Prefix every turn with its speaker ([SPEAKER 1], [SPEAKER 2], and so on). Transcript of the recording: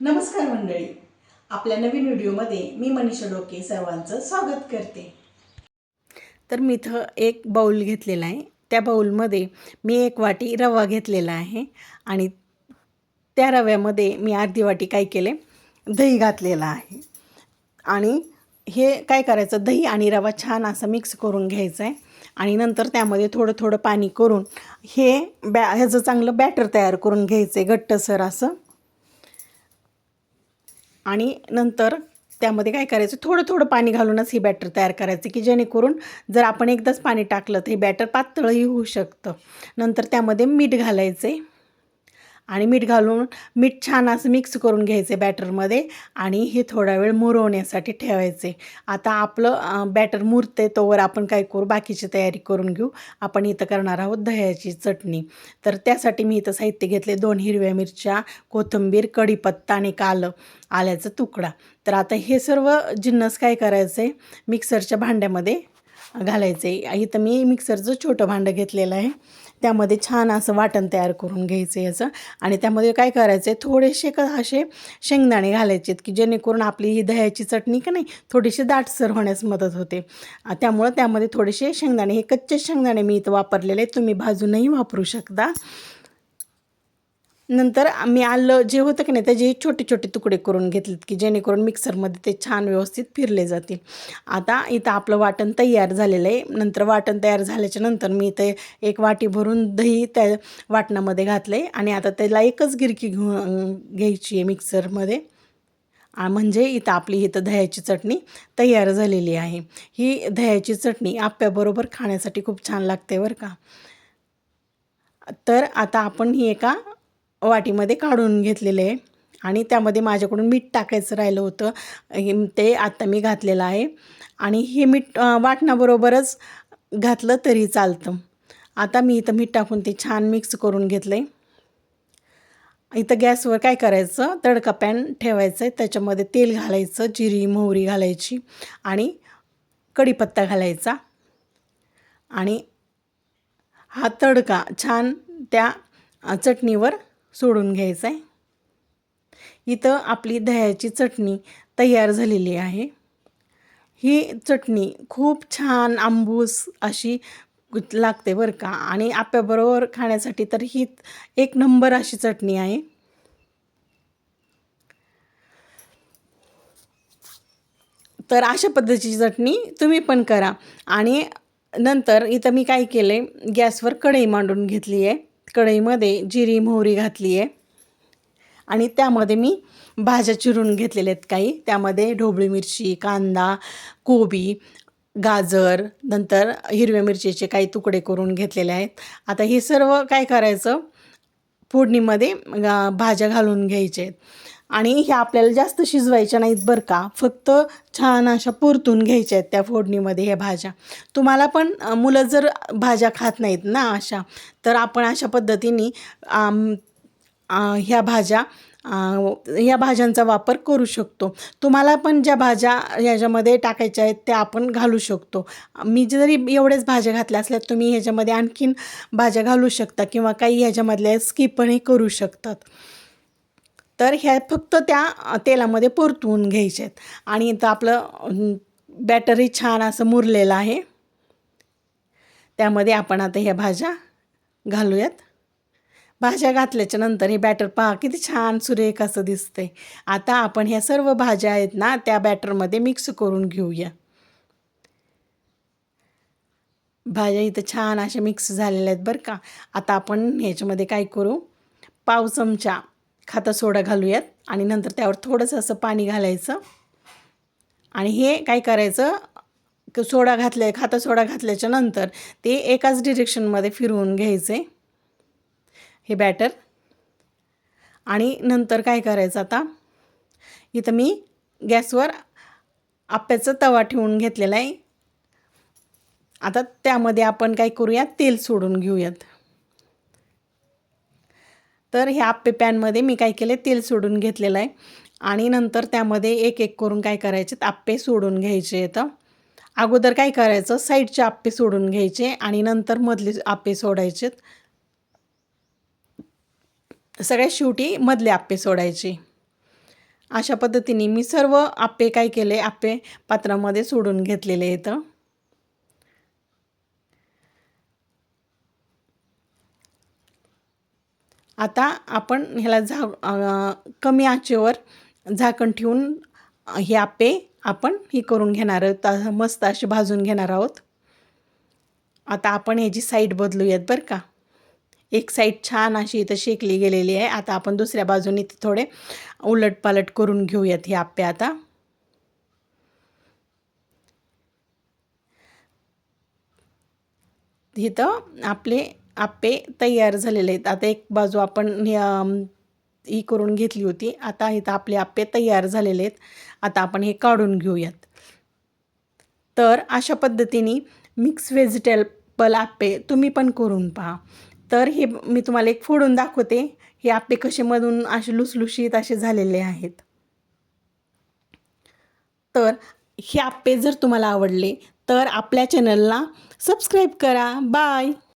[SPEAKER 1] नमस्कार मंडळी. आपल्या नवीन व्हिडिओमध्ये मी मनीषा डोके सर्वांचं स्वागत करते. तर मी इथं एक बाऊल घेतलेला आहे. त्या बाऊलमध्ये मी एक वाटी रवा घेतलेला आहे आणि त्या रव्यामध्ये मी अर्धी वाटी काय केले? दही घातलेलं आहे. आणि हे काय करायचं? दही आणि रवा छान असं मिक्स करून घ्यायचं आहे. आणि नंतर त्यामध्ये थोडं थोडं पाणी करून हे बॅ ह्याचं चांगलं बॅटर तयार करून घ्यायचं आहे घट्टसर असं. आणि नंतर त्यामध्ये काय करायचं? थोडं थोडं पाणी घालूनच ही बॅटर तयार करायचं की जेणेकरून जर आपण एकदाच पाणी टाकलं तर हे बॅटर पातळही होऊ शकतं. नंतर त्यामध्ये मीठ घालायचं आहे आणि मीठ घालून मीठ छान असं मिक्स करून घ्यायचे बॅटरमध्ये आणि हे थोडा वेळ मुरवण्यासाठी ठेवायचे. आता आपलं बॅटर मुरते तोवर आपण काय करू बाकीची तयारी करून घेऊ. आपण इथं करणार आहोत दह्याची चटणी. तर त्यासाठी मी इथं साहित्य घेतले दोन हिरव्या मिरच्या कोथिंबीर कढीपत्ता आणि कालं आल्याचा तुकडा. तर आता हे सर्व जिन्नस काय करायचं आहे मिक्सरच्या भांड्यामध्ये घालायचं आहे इथं मी मिक्सरचं छोटं भांडं घेतलेलं आहे. त्यामध्ये छान असं वाटण तयार करून घ्यायचं याचं. आणि त्यामध्ये काय करायचं आहे थोडेसे क असे शेंगदाणे घालायचे की जेणेकरून आपली ही दह्याची चटणी का नाही थोडीशी दाटसर होण्यास मदत होते. त्यामुळं त्यामध्ये थोडेसे शेंगदाणे हे कच्चे शेंगदाणे मी इथं वापरलेले तुम्ही भाजूनही वापरू शकता. नंतर मी आलं जे होतं की नाही त्याचे छोटे छोटे तुकडे करून घेतलेत की जेणेकरून मिक्सरमध्ये ते छान व्यवस्थित फिरले जातील. आता इथं आपलं वाटण तयार झालेलं आहे. नंतर वाटण तयार झाल्याच्यानंतर मी इथे एक वाटी भरून दही त्या वाटणामध्ये घातलं आहे आणि आता त्याला एकच गिरकी घेऊ घ्यायची आहे मिक्सरमध्ये. म्हणजे इथं आपली इथं दह्याची चटणी तयार झालेली आहे. ही दह्याची चटणी आप्याबरोबर खाण्यासाठी खूप छान लागते बरं का. तर आता आपण ही एका वाटीमध्ये काढून घेतलेले आहे. आणि त्यामध्ये माझ्याकडून मीठ टाकायचं राहिलं होतं. ते आत्ता मी घातलेलं आहे. आणि हे मीठ वाटणाबरोबरच घातलं तरी चालतं. आता मी इथं मीठ टाकून ते छान मिक्स करून घेतलं आहे इथं गॅसवर काय करायचं? तडका पॅन ठेवायचं आहे. त्याच्यामध्ये तेल घालायचं जिरी मोहरी घालायची आणि कढीपत्ता घालायचा. आणि हा तडका छान त्या चटणीवर सोडून घ्यायचं आहे इथं आपली दह्याची चटणी तयार झालेली आहे. ही चटणी खूप छान आंबूस अशी लागते बरं का. आणि आप्याबरोबर खाण्यासाठी तर ही एक नंबर अशी चटणी आहे. तर अशा पद्धतीची चटणी तुम्ही पण करा. आणि नंतर इथं मी काय केलं आहे गॅसवर कढई मांडून घेतली आहे कढईमध्ये जिरी मोहरी घातली आहे. आणि त्यामध्ये मी भाज्या चिरून घेतलेल्या आहेत काही. त्यामध्ये ढोबळी मिरची कांदा कोबी गाजर नंतर हिरव्या मिरचीचे काही तुकडे करून घेतलेले आहेत. आता हे सर्व काय करायचं? फोडणीमध्ये भाज्या घालून घ्यायचे आहेत. आणि ह्या आपल्याला जास्त शिजवायच्या नाहीत बरं का. फक्त छान अशा परतून घ्यायच्या आहेत त्या फोडणीमध्ये ह्या भाज्या. तुम्हाला पण मुलं जर भाज्या खात नाहीत ना अशा तर आपण अशा पद्धतीने ह्या भाज्या ह्या भाज्यांचा वापर करू शकतो. तुम्हाला पण ज्या भाज्या ह्याच्यामध्ये टाकायच्या आहेत त्या आपण घालू शकतो. मी जरी एवढेच भाज्या घातल्या असल्या तुम्ही ह्याच्यामध्ये आणखीन भाज्या घालू शकता किंवा काही ह्याच्यामधल्या स्किपही करू शकतात. तर ह्या फक्त त्या तेलामध्ये परतवून घ्यायचे आहेत आणि इथं आपलं बॅटरी छान असं मुरलेलं आहे. त्यामध्ये आपण आता ह्या भाज्या घालूयात. भाज्या घातल्याच्या नंतर हे बॅटर पहा किती छान सुरेख असं दिसतंय. आता आपण ह्या सर्व भाज्या आहेत ना त्या बॅटरमध्ये मिक्स करून घेऊया. भाज्या इथं छान अशा मिक्स झालेल्या आहेत बरं का. आता आपण ह्याच्यामध्ये काय करू? पाव चमचा खाता सोडा घालूयात. आणि नंतर त्यावर थोडंसं असं पाणी घालायचं. आणि हे काय करायचं? सोडा घातल्या खाता सोडा घातल्याच्या नंतर ते एकाच डिरेक्शनमध्ये फिरवून घ्यायचे. हे बॅटर आणि नंतर काय करायचं आता? इथं मी गॅसवर आप्याचा तवा ठेवून घेतलेला आहे. आता त्यामध्ये आपण काय करूया तेल सोडून घेऊयात. तर ह्या आप्पे पॅनमध्ये मी काय केले तेल सोडून घेतलेलं आहे. आणि नंतर त्यामध्ये एक एक करून काय करायचे आप्पे सोडून घ्यायचे आहेत. अगोदर काय करायचं साईडचे आप्पे सोडून घ्यायचे आणि नंतर मधले आप्पे सोडायचेत सगळ्यात शेवटी मधले आप्पे सोडायचे. अशा पद्धतीने मी सर्व आप्पे काय केले आप्पे पात्रामध्ये सोडून घेतलेले आहेत. आता आपण ह्याला झा कमी आचेवर झाकण ठेवून हे आप्पे आपण ही करून घेणार आहोत. मस्त असे भाजून घेणार आहोत. आता आपण ह्याची साईड बदलूयात बरं का. एक साईड छान अशी इथं शेकली गेलेली आहे. आता आपण दुसऱ्या बाजूने इथे थोडे उलटपालट करून घेऊयात हे आप्पे आता. इथं आपले आप्पे तयार झालेले आहेत. आता एक बाजू आपण ही करून घेतली होती. आता इथं आपले आप्पे तयार झालेले आहेत. आता आपण हे काढून घेऊयात. तर अशा पद्धतीने मिक्स व्हेजिटेबल आप्पे तुम्ही पण करून पहा. तर हे मी तुम्हाला एक फोडून दाखवते. हे आप्पे कसे मधून असे लुसलुशीत असे झालेले आहेत. तर हे आप्पे जर तुम्हाला आवडले तर आपल्या चॅनलला सबस्क्राईब करा. बाय!